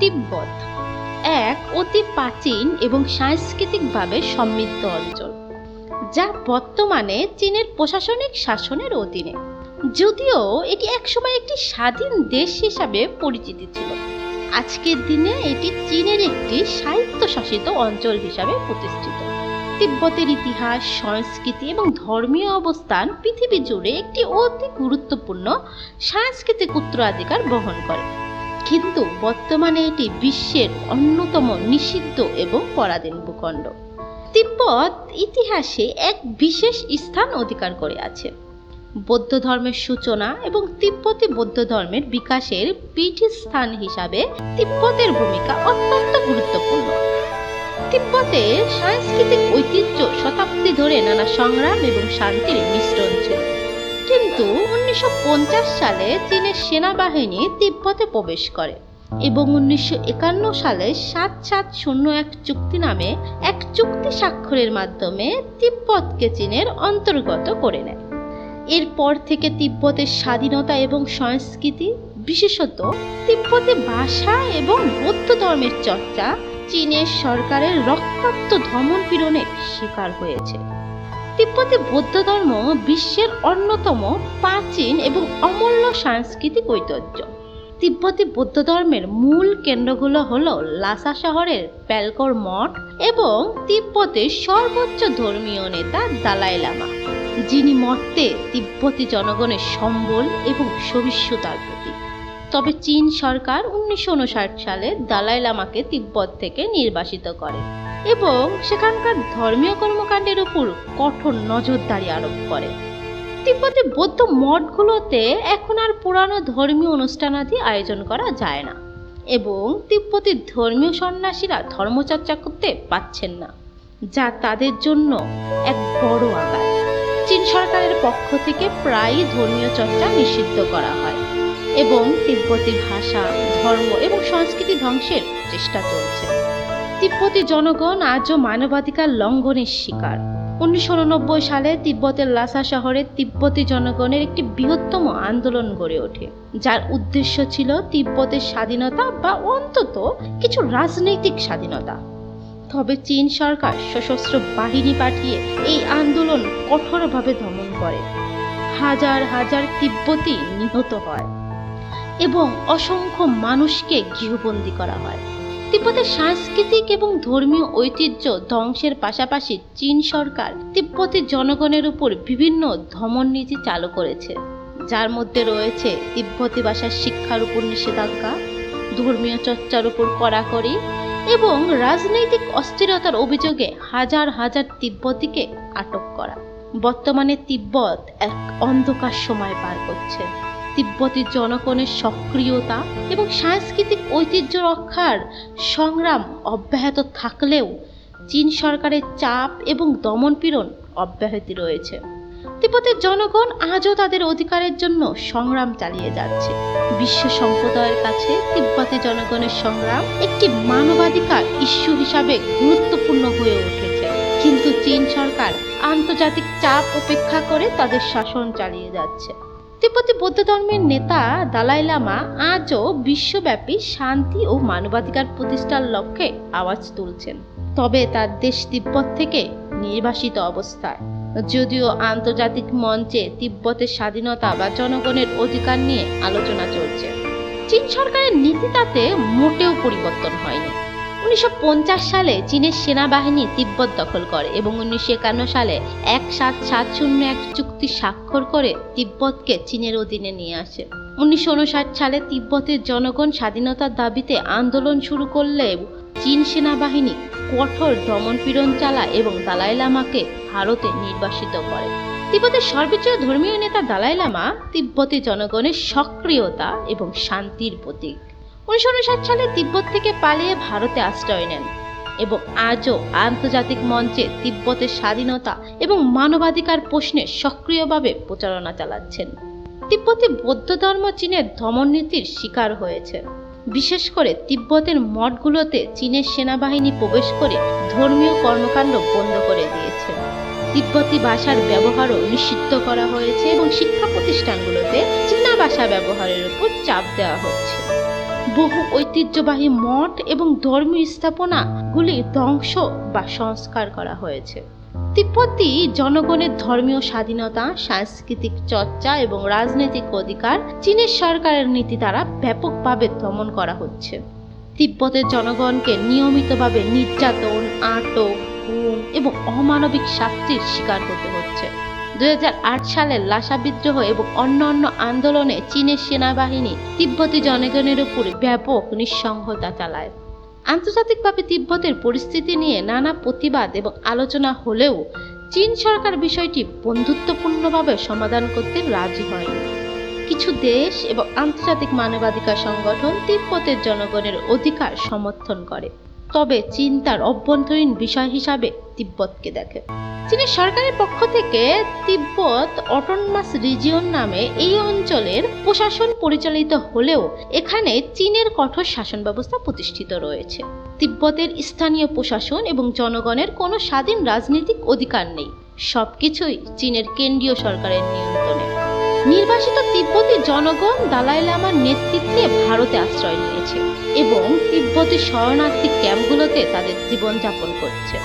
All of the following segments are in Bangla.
তিব্বত এক অতি প্রাচীন এবং সাংস্কৃতিকভাবে সমৃদ্ধ অঞ্চল, যা বর্তমানে চীনের প্রশাসনিক শাসনের অধীনে, যদিও এটি একসময় একটি স্বাধীন দেশ হিসাবে পরিচিত ছিল। আজকের দিনে এটি চীনের একটি স্বায়ত্তশাসিত অঞ্চল হিসাবে প্রতিষ্ঠিত। তিব্বতের ইতিহাস, সংস্কৃতি এবং ধর্মীয় অবস্থান পৃথিবী জুড়ে একটি অতি গুরুত্বপূর্ণ সাংস্কৃতিক উত্তরাধিকার বহন করে। কিন্তু বর্তমানে এটি বিশ্বের অন্যতম নিষিদ্ধ এবং পরাধীন ভূখণ্ড। তিব্বত ইতিহাসে এক বিশেষ স্থান অধিকার করে আছে। বৌদ্ধ ধর্মের সূচনা এবং তিব্বতী বৌদ্ধ ধর্মের বিকাশের পীঠস্থান হিসাবে তিব্বতের ভূমিকা অত্যন্ত গুরুত্বপূর্ণ। তিব্বতের সাংস্কৃতিক ঐতিহ্য শতাব্দী ধরে নানা সংগ্রাম এবং শান্তির মিশ্রণ ছিল। কিন্তু উনিশশো পঞ্চাশ সালে চীনের সেনাবাহিনী তিব্বতে প্রবেশ করে এবং উনিশশো একান্ন সালে সাত সাত শূন্য এক চুক্তি নামে এক চুক্তি স্বাক্ষরের মাধ্যমে তিব্বতকে চীনের অন্তর্গত করে নেয়। এরপর থেকে তিব্বতের স্বাধীনতা এবং সংস্কৃতি, বিশেষত তিব্বতে ভাষা এবং বৌদ্ধ ধর্মের চর্চা চীনের সরকারের রক্তাক্ত দমন পীড়নের শিকার হয়েছে। তিব্বতে বৌদ্ধ ধর্ম বিশ্বের অন্যতম প্রাচীন এবং অমূল্য সাংস্কৃতিক ঐতিহ্য। তিব্বতী বৌদ্ধ ধর্মের মূল কেন্দ্রগুলো হল লাসা শহরের প্যালকর মঠ এবং তিব্বতের সর্বোচ্চ ধর্মীয় নেতা দালাই লামা, যিনি মর্তে তিব্বতী জনগণের সম্বল এবং সহিষ্ণুতার প্রতীক। তবে চীন সরকার উনিশশো উনষাট সালে দালাই লামাকে তিব্বত থেকে নির্বাসিত করে। এবং সেখানকার ধর্মীয় কর্মকাণ্ডের উপর কঠোর নজরদারি আরোপ করে। তিব্বতে বৌদ্ধ মঠগুলোতে এখন আর পুরানো ধর্মীয় অনুষ্ঠানাদি আয়োজন করা যায় না এবং তিব্বতের ধর্মীয় সন্ন্যাসীরা ধর্মচর্চা করতে পাচ্ছেন না, যা তাদের জন্য এক বড় আঘাত। চীন সরকারের পক্ষ থেকে প্রায়ই ধর্মীয় চর্চা নিষিদ্ধ করা হয় এবং তিব্বতী ভাষা, ধর্ম এবং সংস্কৃতি ধ্বংসের চেষ্টা চলছে। তিব্বতী জনগণ আজও মানবাধিকার লঙ্ঘনের শিকার। উনিশশো সালে তিব্বতের লাসা শহরে তিব্বতী জনগণের একটি বৃহত্তম আন্দোলন গড়ে ওঠে, যার উদ্দেশ্য ছিল তিব্বতের স্বাধীনতা বা অন্তত কিছু রাজনৈতিক স্বাধীনতা। তবে চীন সরকার সশস্ত্র বাহিনী পাঠিয়ে এই আন্দোলন কঠোরভাবে দমন করে। হাজার হাজার তিব্বতী নিহত হয় এবং অসংখ্য মানুষকে গৃহবন্দী করা হয়। তিব্বতের সাংস্কৃতিক এবং ধর্মীয় ঐতিহ্য ধ্বংসের পাশাপাশি চীন সরকার তিব্বতের জনগণের উপর বিভিন্ন ধমন নীতি চালু করেছে। যার মধ্যে রয়েছে তিব্বতী ভাষার শিক্ষার উপর নিষেধাজ্ঞা, ধর্মীয় চর্চার উপর কড়াকড়ি এবং রাজনৈতিক অস্থিরতার অভিযোগে হাজার হাজার তিব্বতীকে আটক করা। বর্তমানে তিব্বত এক অন্ধকার সময় পার করছে। তিব্বতী জনগণের সক্রিয়তা এবং সাংস্কৃতিক ঐতিহ্য রক্ষার সংগ্রাম অব্যাহত থাকলেও চীন সরকারের চাপ এবং দমনপীড়ন অব্যাহতি রয়েছে। তিব্বতের জনগণ আজও তাদের অধিকারের জন্য সংগ্রাম চালিয়ে যাচ্ছে। বিশ্ব সম্প্রদায়ের কাছে তিব্বতী জনগণের সংগ্রাম একটি মানবাধিকার ইস্যু হিসাবে গুরুত্বপূর্ণ হয়ে উঠেছে। কিন্তু চীন সরকার আন্তর্জাতিক চাপ উপেক্ষা করে তাদের শাসন চালিয়ে যাচ্ছে। তিব্বতী বৌদ্ধ ধর্মের নেতা দালাই লামা আজও বিশ্বব্যাপী শান্তি ও মানবাধিকার প্রতিষ্ঠার লক্ষ্যে আওয়াজ তুলছেন। তবে তার দেশ তিব্বত থেকে নির্বাসিত অবস্থায়। যদিও আন্তর্জাতিক মঞ্চে তিব্বতের স্বাধীনতা বা জনগণের অধিকার নিয়ে আলোচনা চলছে। চীন সরকারের নীতি তাতে মোটেও পরিবর্তন হয়নি। উনিশশো পঞ্চাশ সালে চীনের সেনাবাহিনী তিব্বত দখল করে এবং উনিশশো একান্ন সালে এক সাত সাত শূন্য এক চুক্তি স্বাক্ষর করে তিব্বতকে চীনের অধীনে নিয়ে আসে। উনিশশো সালে তিব্বতের জনগণ স্বাধীনতার দাবিতে আন্দোলন শুরু করলে চীন সেনাবাহিনী কঠোর দমনপীড়ন চালায় এবং দালাই লামাকে ভারতে নির্বাসিত করে। তিব্বতের সর্বোচ্চ ধর্মীয় নেতা দালাই লামা তিব্বতী জনগণের সক্রিয়তা এবং শান্তির প্রতীক। উনিশশো উনষাট সালে তিব্বত থেকে পালিয়ে ভারতে আশ্রয় নেন এবং আজও আন্তর্জাতিক মঞ্চে তিব্বতের স্বাধীনতা এবং মানবাধিকার প্রশ্নে সক্রিয়ভাবে প্রচারণা চালাচ্ছেন। তিব্বতে বৌদ্ধ ধর্ম চীনের দমন নীতির শিকার হয়েছে। বিশেষ করে তিব্বতের মঠগুলোতে চীনের সেনাবাহিনী প্রবেশ করে ধর্মীয় কর্মকাণ্ড বন্ধ করে দিয়েছে। তিব্বতী ভাষার ব্যবহারও নিষিদ্ধ করা হয়েছে এবং শিক্ষা প্রতিষ্ঠানগুলোতে চীনা ভাষা ব্যবহারের উপর চাপ দেওয়া হচ্ছে। বহু ঐতিহ্যবাহী মঠ এবং ধর্মীয় স্থাপনাগুলি ধ্বংস বা সংস্কার করা হয়েছে। তিব্বতী জনগণের ধর্মীয় স্বাধীনতা, সাংস্কৃতিক চর্চা এবং রাজনৈতিক অধিকার চীনের সরকারের নীতি দ্বারা ব্যাপকভাবে দমন করা হচ্ছে। তিব্বতের জনগণকে নিয়মিতভাবে নির্যাতন, আটক এবং অমানবিক শাস্তির শিকার হতে হচ্ছে। দুই সালের লাসা বিদ্রোহ এবং অন্য অন্য আন্দোলনে চীনের সেনাবাহিনী তিব্বতী জনগণের উপর ব্যাপক নিঃসংহতা চালায়। আন্তর্জাতিকভাবে তিব্বতের পরিস্থিতি নিয়ে নানা প্রতিবাদ এবং আলোচনা হলেও চীন সরকার বিষয়টি বন্ধুত্বপূর্ণভাবে সমাধান করতে রাজি হয়নি। কিছু দেশ এবং আন্তর্জাতিক মানবাধিকার সংগঠন তিব্বতের জনগণের অধিকার সমর্থন করে। তবে চীন তার অভ্যন্তরীণ বিষয় হিসাবে তিব্বতকে দেখে। চীনের সরকারের পক্ষ থেকে তিব্বত অটোনমাস রিজিয়ন নামে এই অঞ্চলের প্রশাসন পরিচালিত হলেও এখানে চীনের কঠোর শাসন ব্যবস্থা প্রতিষ্ঠিত রয়েছে। তিব্বতের স্থানীয় প্রশাসন এবং জনগণের কোনো স্বাধীন রাজনৈতিক অধিকার নেই। সবকিছুই চীনের কেন্দ্রীয় সরকারের নিয়ন্ত্রণে। নির্বাসিত তিব্বতী জনগণ দালাই লামার নেতৃত্বে ভারতে আশ্রয় নিয়েছে এবং তিব্বতী শরণার্থী ক্যাম্পগুলোতে তাদের জীবনযাপন করছে।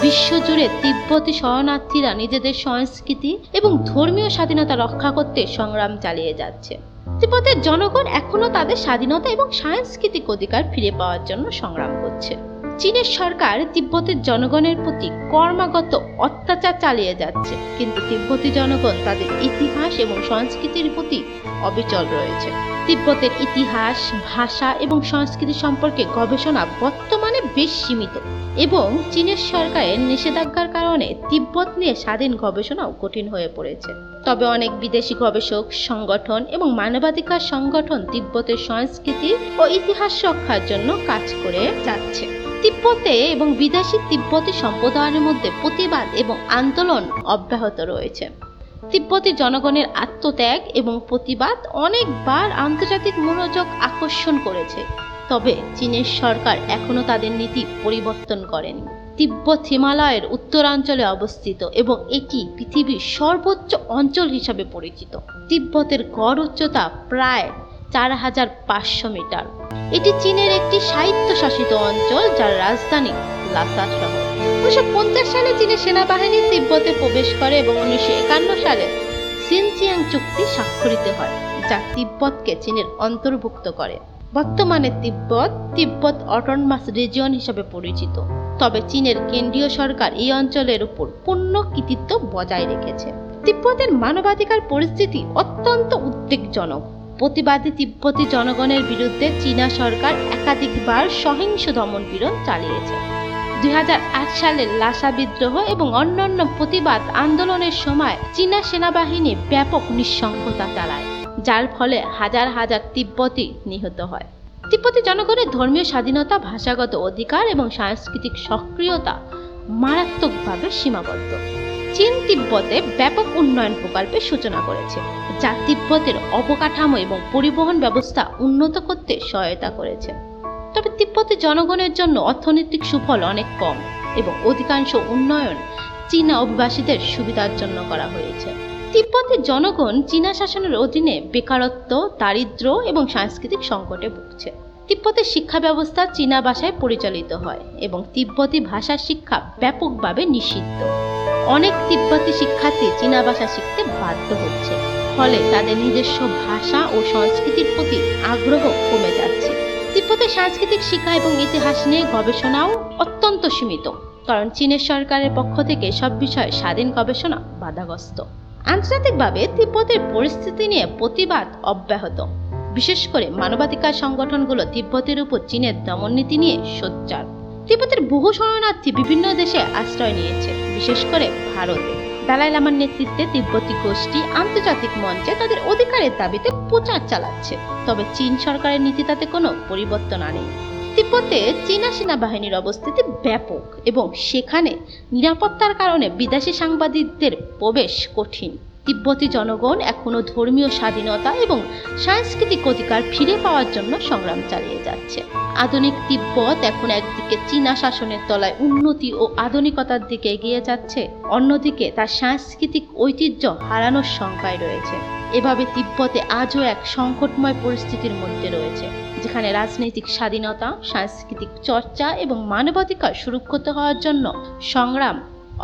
বিশ্বজুড়ে তিব্বতী শরণার্থীরা নিজেদের সংস্কৃতি এবং ধর্মীয় স্বাধীনতা রক্ষা করতে সংগ্রাম চালিয়ে যাচ্ছে। তিব্বতের জনগণ এখনও তাদের স্বাধীনতা এবং সাংস্কৃতিক অধিকার ফিরে পাওয়ার জন্য সংগ্রাম করছে। চীনের সরকার তিব্বতের জনগণের প্রতি কর্মাগত অত্যাচার চালিয়ে যাচ্ছে। কিন্তু তিব্বতী জনগণ তাদের ইতিহাস এবং সংস্কৃতির প্রতি অবিচল রয়েছে। তিব্বতের ইতিহাস, ভাষা এবং সংস্কৃতি সম্পর্কে গবেষণা বর্তমানে বেশ সীমিত এবং চীনের সরকারের নিষেধাজ্ঞার কারণে তিব্বত নিয়ে স্বাধীন গবেষণাও কঠিন হয়ে পড়েছে। তবে অনেক বিদেশি গবেষক, সংগঠন এবং মানবাধিকার সংগঠন তিব্বতের সংস্কৃতি ও ইতিহাস রক্ষার জন্য কাজ করে যাচ্ছে। তিব্বতে এবং বিদেশি তিব্বতী সম্প্রদায়ের মধ্যে প্রতিবাদ এবং আন্দোলন অব্যাহত রয়েছে। তিব্বতী জনগণের আত্মত্যাগ এবং প্রতিবাদ অনেকবার আন্তর্জাতিক মনোযোগ আকর্ষণ করেছে, তবে চীনের সরকার এখনও তাদের নীতি পরিবর্তন করেনি। তিব্বত হিমালয়ের উত্তরাঞ্চলে অবস্থিত এবং এটি পৃথিবীর সর্বোচ্চ অঞ্চল হিসাবে পরিচিত। তিব্বতের গড় উচ্চতা প্রায় চার হাজার পাঁচশো মিটার। এটি চীনের একটি স্বায়ত্তশাসিত অঞ্চল যার রাজধানী লাসা শহর। উনিশশো পঞ্চাশ সালে চীনের সেনাবাহিনী তিব্বতে প্রবেশ করে এবং উনিশশো একান্ন সালে সিনচিয়াং চুক্তি স্বাক্ষরিত হয়, যা তিব্বতকে চীনের অন্তর্ভুক্ত করে। বর্তমানে তিব্বত তিব্বত অটোনমাস রিজিয়ন হিসেবে পরিচিত। তবে চীনের কেন্দ্রীয় সরকার এই অঞ্চলের উপর পূর্ণ কৃতিত্ব বজায় রেখেছে। তিব্বতের মানবাধিকার পরিস্থিতি অত্যন্ত উদ্বেগজনক। প্রতিবাদী তিব্বতী জনগণের বিরুদ্ধে চীনা সরকার একাধিকবার সহিংস দমনপীড়ন চালিয়েছে। দুই হাজার আট সালের লাসা বিদ্রোহ এবং অন্যান্য প্রতিবাদ আন্দোলনের সময় চীনা সেনাবাহিনী ব্যাপক নিঃসঙ্গতা চালায়, যার ফলে হাজার হাজার তিব্বতী নিহত হয়। তিব্বতী জনগণের ধর্মীয় স্বাধীনতা, ভাষাগত অধিকার এবং সাংস্কৃতিক সক্রিয়তা মারাত্মকভাবে সীমাবদ্ধ। চীন তিব্বতে ব্যাপক উন্নয়ন প্রকল্পের সূচনা করেছে, যা তিব্বতের অবকাঠামো এবং পরিবহন ব্যবস্থা উন্নত করতে সহায়তা করেছে। তবে তিব্বতের জনগণের জন্য অর্থনৈতিক সুফল অনেক কম এবং অধিকাংশ উন্নয়ন চীনা অভিবাসীদের সুবিধার জন্য করা হয়েছে। তিব্বতের জনগণ চীনা শাসনের অধীনে বেকারত্ব দারিদ্র্য এবং সাংস্কৃতিক সংকটে ভুগছে। তিব্বতের শিক্ষা ব্যবস্থা চীনা ভাষায় পরিচালিত হয় এবং তিব্বতী ভাষার শিক্ষা ব্যাপকভাবে নিষিদ্ধ। অনেক তিব্বতী শিক্ষার্থী চীনা ভাষা শিখতে বাধ্য হচ্ছে। ফলে তাদের নিজস্ব ভাষা ও সংস্কৃতির প্রতি আগ্রহ কমে যাচ্ছে। তিব্বতের সাংস্কৃতিক শিক্ষা এবং ইতিহাস নিয়ে গবেষণাও অত্যন্ত সীমিত, কারণ চীনের সরকারের পক্ষ থেকে সব বিষয়ে স্বাধীন গবেষণা বাধাগ্রস্ত। আন্তর্জাতিকভাবে তিব্বতের পরিস্থিতি নিয়ে প্রতিবাদ অব্যাহত। বিশেষ করে মানবাধিকার সংগঠনগুলো তিব্বতের উপর চীনের দমননীতি নিয়ে সোচ্চার। তিব্বতের বহু শরণার্থী বিভিন্ন দেশে আশ্রয় নিয়েছে, বিশেষ করে ভারতে। দালাই লামার নেতৃত্বে তিব্বতী গোষ্ঠী আন্তর্জাতিক মঞ্চে তাদের অধিকারের দাবিতে প্রচার চালাচ্ছে। তবে চীন সরকারের নীতি তাতে কোনো পরিবর্তন আনেনি। তিব্বতে চীনা সেনাবাহিনীর অবস্থিতি ব্যাপক এবং সেখানে নিরাপত্তার কারণে বিদেশি সাংবাদিকদের প্রবেশ কঠিন। তিব্বতী জনগণ এখনও ধর্মীয় স্বাধীনতা এবং সাংস্কৃতিক অধিকার ফিরে পাওয়ার জন্য সংগ্রাম চালিয়ে যাচ্ছে। আধুনিক তিব্বত এখন একদিকে চীনা শাসনের তলায় উন্নতি ও আধুনিকতার দিকে এগিয়ে যাচ্ছে, অন্যদিকে তার সাংস্কৃতিক ঐতিহ্য হারানোর শঙ্কায় রয়েছে। এভাবে তিব্বতে আজও এক সংকটময় পরিস্থিতির মধ্যে রয়েছে, যেখানে রাজনৈতিক স্বাধীনতা, সাংস্কৃতিক চর্চা এবং মানবাধিকার সুরক্ষিত হওয়ার জন্য সংগ্রাম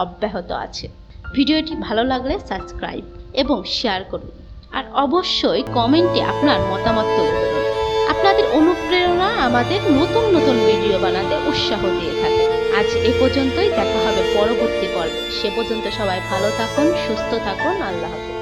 অব্যাহত আছে। ভিডিওটি ভালো লাগলে সাবস্ক্রাইব এবং শেয়ার করুন। আর অবশ্যই কমেন্টে আপনার মতামত তুলে ধরুন। আপনাদের অনুপ্রেরণা আমাদের নতুন নতুন ভিডিও বানাতে উৎসাহ দিয়ে থাকে। আজ এ পর্যন্তই, দেখা হবে পরবর্তী পর্বে। সে পর্যন্ত সবাই ভালো থাকুন, সুস্থ থাকুন, আল্লাহ হাফেজ।